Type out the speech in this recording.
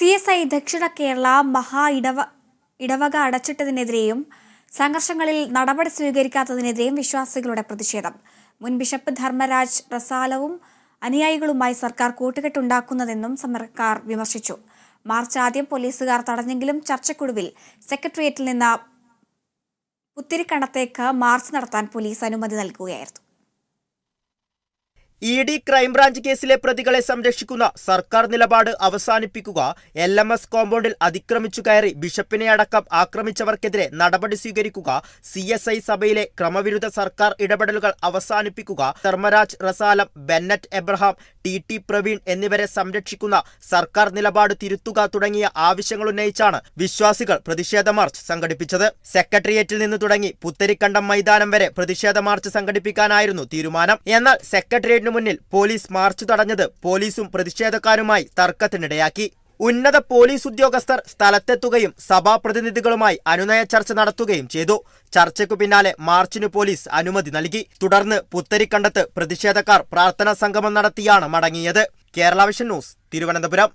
C S I ദക്ഷിണ കേരള മഹാ ഇടവ ഇടവക അടച്ചിട്ടതിനെതിരെയും സംഘർഷങ്ങളിൽ നടപടി സ്വീകരിക്കാത്തതിനെതിരെയും വിശ്വാസികളുടെ പ്രതിഷേധം. മുൻ ബിഷപ്പ് ധർമ്മരാജ് പ്രസാലവും അനുയായികളുമായി സർക്കാർ കൂട്ടുകെട്ടുണ്ടാക്കുന്നതെന്നും സമരക്കാർ വിമർശിച്ചു. മാർച്ച് ആദ്യം പോലീസുകാർ തടഞ്ഞെങ്കിലും ചർച്ചക്കൊടുവിൽ സെക്രട്ടേറിയറ്റിൽ നിന്ന് പുത്തിരിക്കണത്തേക്ക് മാർച്ച് നടത്താൻ പോലീസ് അനുമതി നൽകുകയായിരുന്നു. ഇ ഡി ക്രൈംബ്രാഞ്ച് കേസിലെ പ്രതികളെ സംരക്ഷിക്കുന്ന സർക്കാർ നിലപാട് അവസാനിപ്പിക്കുക എൽ എം എസ് കോമ്പൗണ്ടിൽ അതിക്രമിച്ചു കയറി ബിഷപ്പിനെ അടക്കം ആക്രമിച്ചവർക്കെതിരെ നടപടി സ്വീകരിക്കുക സി എസ് ഐ സഭയിലെ ക്രമവിരുദ്ധ സർക്കാർ ഇടപെടലുകൾ അവസാനിപ്പിക്കുക Dharmaraj Rasalam Bennett Abraham T T Praveen എന്നിവരെ സംരക്ഷിക്കുന്ന സർക്കാർ നിലപാട് തിരുത്തുക തുടങ്ങിയ ആവശ്യങ്ങൾ ഉന്നയിച്ചാണ് വിശ്വാസികൾ പ്രതിഷേധ മാർച്ച് സംഘടിപ്പിച്ചത്. സെക്രട്ടേറിയറ്റിൽ നിന്ന് തുടങ്ങി പുത്തരിക്കണ്ടം മൈതാനം വരെ പ്രതിഷേധ മാർച്ച് സംഘടിപ്പിക്കാനായിരുന്നു തീരുമാനം. എന്നാൽ സെക്രട്ടേറിയറ്റിന് മുന്നിൽ പോലീസ് മാർച്ച് തടഞ്ഞത് പോലീസും പ്രതിഷേധക്കാരുമായി തർക്കത്തിനിടയാക്കി. ഉന്നത പോലീസ് ഉദ്യോഗസ്ഥർ സ്ഥലത്തെത്തുകയും സഭാ പ്രതിനിധികളുമായി അനുനയ ചർച്ച നടത്തുകയും ചെയ്തു. ചർച്ചയ്ക്കു പിന്നാലെ മാർച്ചിന് പോലീസ് അനുമതി നൽകി. തുടർന്ന് പുത്തരിക്കണ്ടത്ത് പ്രതിഷേധക്കാർ പ്രാർത്ഥനാ സംഗമം നടത്തിയാണ് മടങ്ങിയത്. Kerala vision news Thiruvananthapuram.